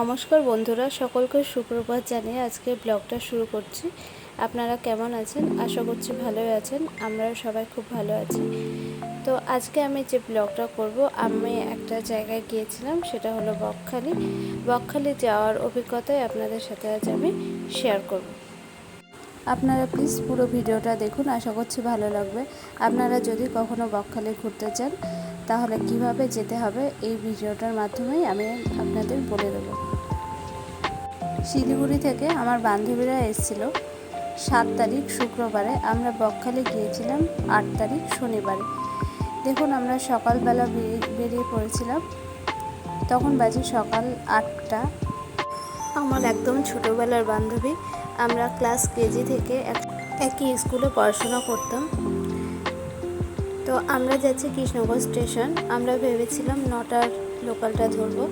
নমস্কার বন্ধুরা, সকলকে সুপ্রভাত জানিয়ে আজকে ব্লগটা শুরু করছি। আপনারা কেমন আছেন? আশা করছি ভালোই আছেন। আমরা সবাই খুব ভালো আছি। তো আজকে আমি যে ব্লগটা করব, আমি একটা জায়গায় গিয়েছিলাম, সেটা হলো বকখালি। বকখালি যাওয়ার অভিজ্ঞতাই আপনাদের সাথে আজ আমি শেয়ার করব। আপনারা প্লিজ পুরো ভিডিওটা দেখুন, আশা করছি ভালো লাগবে। আপনারা যদি কখনো বকখালি ঘুরতে চান তাহলে কীভাবে যেতে হবে এই ভিডিওটার মাধ্যমেই আমি আপনাদের বলে দেবো। শিলিগুড়ি থেকে আমার বান্ধবীরা এসেছিল সাত তারিখ শুক্রবারে। আমরা বকখালি গিয়েছিলাম আট তারিখ শনিবারে। দেখুন, আমরা সকালবেলা বেরিয়ে- পড়েছিলাম। তখন বাজে সকাল আটটা। আমার একদম ছোটোবেলার বান্ধবী। আমরা ক্লাস কেজি থেকে এক- একই স্কুলে পড়াশোনা করতাম। তো আমরা যাচ্ছি কৃষ্ণগঞ্জ স্টেশন। আমরা ভেবেছিলাম নটার লোকালটা ধরবো।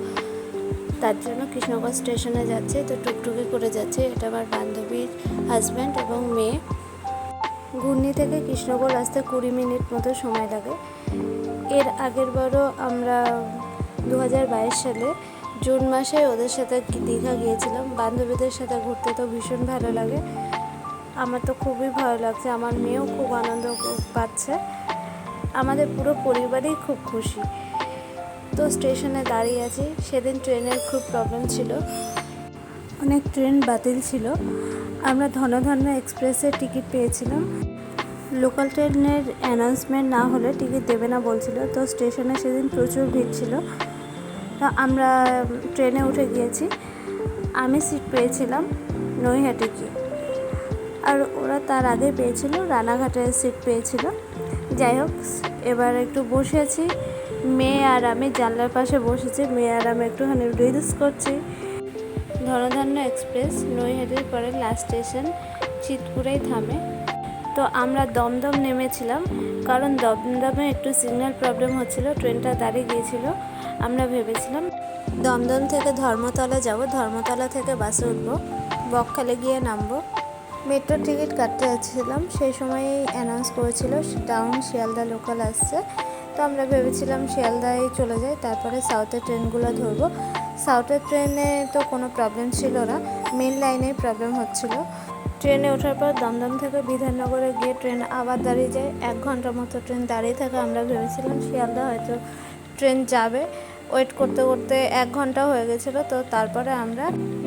তার জন্য কৃষ্ণগঞ্জ স্টেশনে যাচ্ছে। তো টুকটুকি করে যাচ্ছে। এটা আমার বান্ধবীর হাজব্যান্ড এবং মেয়ে। ঘূর্ণি থেকে কৃষ্ণগড় আসতে কুড়ি মিনিট মতো সময় লাগে। এর আগের বারও আমরা দু হাজার বাইশ সালে জুন মাসে ওদের সাথে দীঘা গিয়েছিলাম। বান্ধবীদের সাথে ঘুরতে তো ভীষণ ভালো লাগে। আমার তো খুবই ভালো লাগছে। আমার মেয়েও খুব আনন্দ পাচ্ছে। আমাদের পুরো পরিবারই খুব খুশি। তো স্টেশনে দাঁড়িয়ে আছি। সেদিন ট্রেনের খুব প্রবলেম ছিল। অনেক ট্রেন বাতিল ছিল। আমরা ধন ধন এক্সপ্রেসের টিকিট পেয়েছিলাম। লোকাল ট্রেনের অ্যানাউন্সমেন্ট না হলে টিকিট দেবে না বলছিল। তো স্টেশনে সেদিন প্রচুর ভিড় ছিল। তো আমরা ট্রেনে উঠে গিয়েছি। আমি সিট পেয়েছিলাম নৈহাটে গিয়ে আর ওরা তার আগে পেয়েছিল, রানাঘাটের সিট পেয়েছিল। যাই হোক, এবার একটু বসে আছি। মেয়ে আর আমি জানলার পাশে বসেছি। মেয়ে আর আমি একটুখানি রিলস করছি। ধনধান্য এক্সপ্রেস, নৈহাটির পরে লাস্ট স্টেশন, চিতপুরেই থামে। তো আমরা দমদম নেমেছিলাম, কারণ দমদমে একটু সিগন্যাল প্রবলেম হচ্ছিল ট্রেনটা দাঁড়িয়ে গিয়েছিল। আমরা ভেবেছিলাম, দমদম থেকে ধর্মতলা যাব। ধর্মতলা থেকে বাসে উঠবো। বকখালি গিয়ে নামবো। মেট্রো টিকিট কাটতে যাচ্ছিলাম, সেই সময়ই অ্যানাউন্স করেছিল টাউন শিয়ালদা লোকাল আসছে। তো আমরা ভেবেছিলাম শিয়ালদায় চলে যাই, তারপরে সাউথের ট্রেনগুলো ধরবো। সাউথের ট্রেনে তো কোনো প্রবলেম ছিল না মেন লাইনেই প্রবলেম হচ্ছিল। ট্রেনে ওঠার পর দমদম থেকে বিধাননগরে গিয়ে ট্রেন আবার দাঁড়িয়ে যায়, এক ঘণ্টার মতো ট্রেন দাঁড়িয়ে থাকে আমরা ভেবেছিলাম শিয়ালদা হয়তো ট্রেন যাবে। ওয়েট করতে করতে এক ঘণ্টা হয়ে গেছিল, তো তারপরে আমরা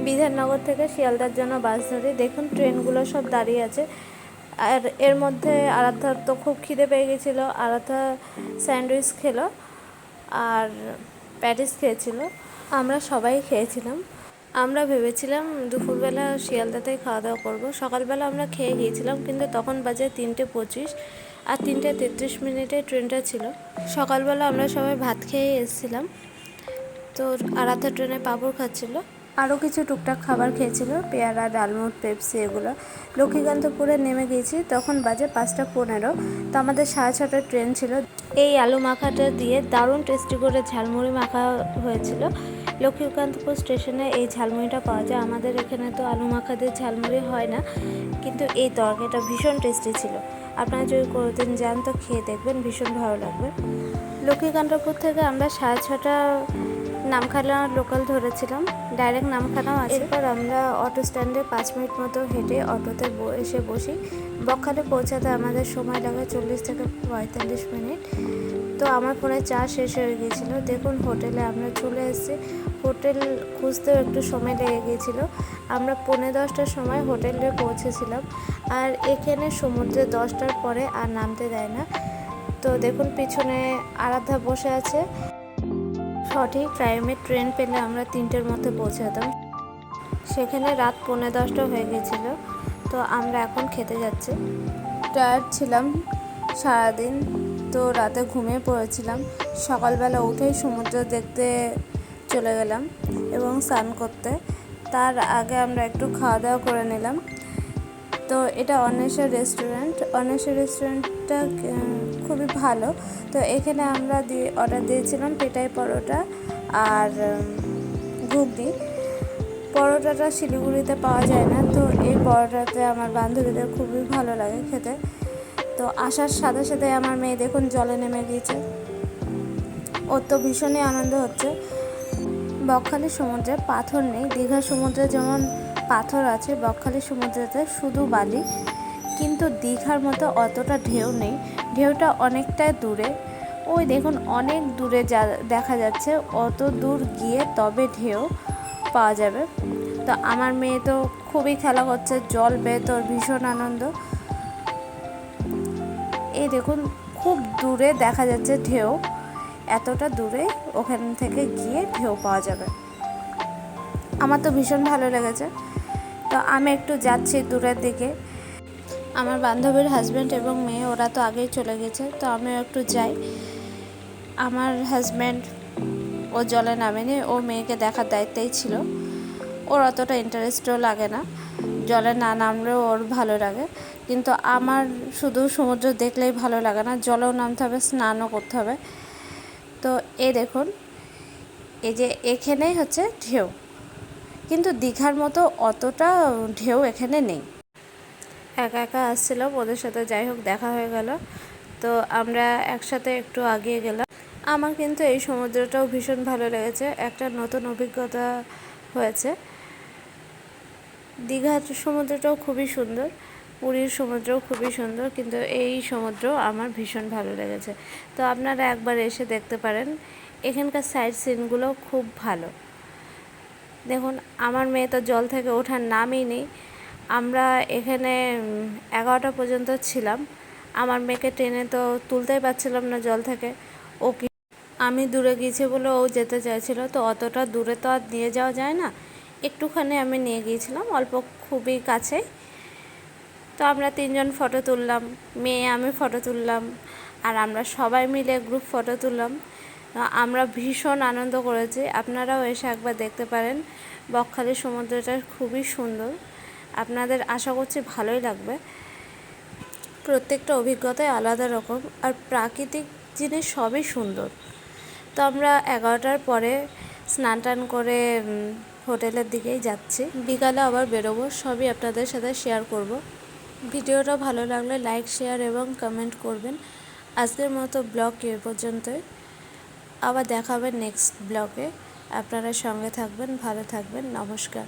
বিধাননগর থেকে শিয়ালদার জন্য বাস ধরি। দেখুন, ট্রেনগুলো সব দাঁড়িয়ে আছে। আর এর মধ্যে আরাধ্যার তো খুব খিদে পেয়ে গেছিল। আরাধ্যা স্যান্ডউইচ খেলো আর প্যাটিস খেয়েছিল। আমরা সবাই খেয়েছিলাম। আমরা ভেবেছিলাম দুপুরবেলা শিয়ালদাতেই খাওয়া দাওয়া করব। সকালবেলা আমরা খেয়ে গিয়েছিলাম, কিন্তু তখন বাজে তিনটে পঁচিশ আর তিনটে তেত্রিশ মিনিটে ট্রেনটা ছিল। সকালবেলা আমরা সবাই ভাত খেয়ে এসেছিলাম। তো আরাধ্যা ট্রেনে পাঁপড় খাচ্ছিল। আরও কিছু টুকটাক খাবার খেয়েছিল, পেয়ারা, ডালমুট, পেপসি এগুলো। লক্ষ্মীকান্তপুরে নেমে গিয়েছি তখন বাজে পাঁচটা পনেরো। তো আমাদের সাড়ে ছটার ট্রেন ছিল। এই আলু মাখাটা দিয়ে দারুণ টেস্টি করে ঝালমুড়ি মাখা হয়েছিল। লক্ষ্মীকান্তপুর স্টেশনে এই ঝালমুড়িটা পাওয়া যায়। আমাদের এখানে তো আলু মাখা দিয়ে ঝালমুড়ি হয় না, কিন্তু এই তরকারিটা ভীষণ টেস্টি ছিল। আপনারা যদি কোনোদিন যান তো খেয়ে দেখবেন, ভীষণ ভালো লাগবে। লক্ষ্মীকান্তপুর থেকে আমরা সাড়ে ছটা নামখানা লোকাল ধরেছিলাম। ডাইরেক্ট নামখানাও আছে। এরপর আমরা অটো স্ট্যান্ডে পাঁচ মিনিট মতো হেঁটে অটোতে এসে বসি। বকখালি পৌঁছাতে আমাদের সময় লাগে চল্লিশ থেকে পঁয়তাল্লিশ মিনিট। তো আমার ফোনে চা শেষ হয়ে গিয়েছিল। দেখুন, হোটেলে আমরা চলে এসেছি। হোটেল খুঁজতেও একটু সময় লেগে গিয়েছিল। আমরা পৌনে দশটার সময় হোটেলে পৌঁছেছিলাম। আর এখানে সমুদ্রে দশটার পরে আর নামতে দেয় না। তো দেখুন, পিছনে আরাধ্যা বসে আছে। সঠিক টাইমে ট্রেন পেলে আমরা তিনটের মধ্যে পৌঁছাতাম। সেখানে রাত পৌনে দশটা হয়ে গেছিল, তো আমরা এখন খেতে যাচ্ছি। টায়ার্ড ছিলাম সারাদিন, তো রাতে ঘুমিয়ে পড়েছিলাম। সকালবেলা উঠেই সমুদ্র দেখতে চলে গেলাম এবং স্নান করতে। তার আগে আমরা একটু খাওয়া দাওয়া করে নিলাম। তো এটা অন্বেষা রেস্টুরেন্ট অন্বেষা রেস্টুরেন্টটা খুবই ভালো। তো এখানে আমরা দিয়ে অর্ডার দিয়েছিলাম পেটাই পরোটা আর ঘুগনি। পরোটাটা শিলিগুড়িতে পাওয়া যায় না, তো এই পরোটাতে আমার বান্ধবীদের খুবই ভালো লাগে খেতে। তো আসার সাথে সাথে আমার মেয়ে দেখুন জলে নেমে গিয়েছে। ওর তো ভীষণই আনন্দ হচ্ছে। বকখালি সমুদ্রে পাথর নেই, দীঘা সমুদ্রে যেমন পাথর আছে, বকখালি সমুদ্রেতে শুধু বালি। কিন্তু দীঘার মতো অতটা ঢেউ নেই। ঢেউটা অনেকটাই দূরে। ওই দেখুন, অনেক দূরে যা দেখা যাচ্ছে। অত দূর গিয়ে তবে ঢেউ পাওয়া যাবে। তো আমার মেয়ে তো খুবই খেলা করছে, জল বেয়ে তোর ভীষণ আনন্দ। এই দেখুন, খুব দূরে দেখা যাচ্ছে ঢেউ। এতটা দূরে ওখান থেকে গিয়ে ঢেউ পাওয়া যাবে। আমার তো ভীষণ ভালো লেগেছে। তো আমি একটু যাচ্ছি দূরের দিকে। আমার বান্ধবীর হাজব্যান্ড এবং মেয়ে, ওরা তো আগেই চলে গেছে, তো আমিও একটু যাই। আমার হাজব্যান্ড ও জলে নামেনি, ও মেয়েকে দেখার দায়িত্বেই ছিল। ওর অতটা ইন্টারেস্টও লাগে না। জলে না নামলেও ওর ভালো লাগে। কিন্তু আমার শুধু সমুদ্র দেখলেই ভালো লাগে না, জলেও নামতে হবে, স্নানও করতে হবে। তো এ দেখুন, এই যে এখানেই হচ্ছে ঢেউ। কিন্তু দীঘার মতো অতটা ঢেউ এখানে নেই। একা একা আসছিলাম, ওদের সাথে যাই হোক, দেখা হয়ে গেল। তো আমরা একসাথে একটু আগিয়ে গেলাম। আমার কিন্তু এই সমুদ্রটাও ভীষণ ভালো লেগেছে, একটা নতুন অভিজ্ঞতা হয়েছে। দীঘার সমুদ্রটাও খুবই সুন্দর, পুরীর সমুদ্রও খুবই সুন্দর, কিন্তু এই সমুদ্র আমার ভীষণ ভালো লেগেছে। তো আপনারা একবার এসে দেখতে পারেন, এখানকার সাইড সিনগুলো খুব ভালো। দেখুন, আমার মেয়ে তো জল থেকে ওঠার নামই নেই। আমরা এখানে এগারোটা পর্যন্ত ছিলাম। আমার মেয়েকে ট্রেনে তো তুলতেই পারছিলাম না জল থেকে। ও কি, আমি দূরে গিয়েছি বলে ও যেতে চাইছিল, তো অতটা দূরে তো আর নিয়ে যাওয়া যায় না। একটুখানি আমি নিয়ে গিয়েছিলাম, অল্প খুবই কাছে। তো আমরা তিনজন ফটো তুললাম, মেয়ে আমি ফটো তুললাম, আর আমরা সবাই মিলে গ্রুপ ফটো তুললাম। আমরা ভীষণ আনন্দ করেছি। আপনারাও এসে একবার দেখতে পারেন। বকখালি সমুদ্রটা খুবই সুন্দর। আপনাদের আশা করছি ভালোই লাগবে। প্রত্যেকটা অভিজ্ঞতাই আলাদা রকম আর প্রাকৃতিক জিনিস সবই সুন্দর। তো আমরা এগারোটার পরে স্নান টান করে হোটেলের দিকেই যাচ্ছি। বিকালে আবার বেরোবো, সবই আপনাদের সাথে শেয়ার করব। ভিডিওটা ভালো লাগলে লাইক শেয়ার এবং কমেন্ট করবেন। আজকের মতো ব্লগ এ পর্যন্তই। আবার দেখাবেন নেক্সট ব্লগে আপনারা সঙ্গে থাকবেন ভালো থাকবেন নমস্কার।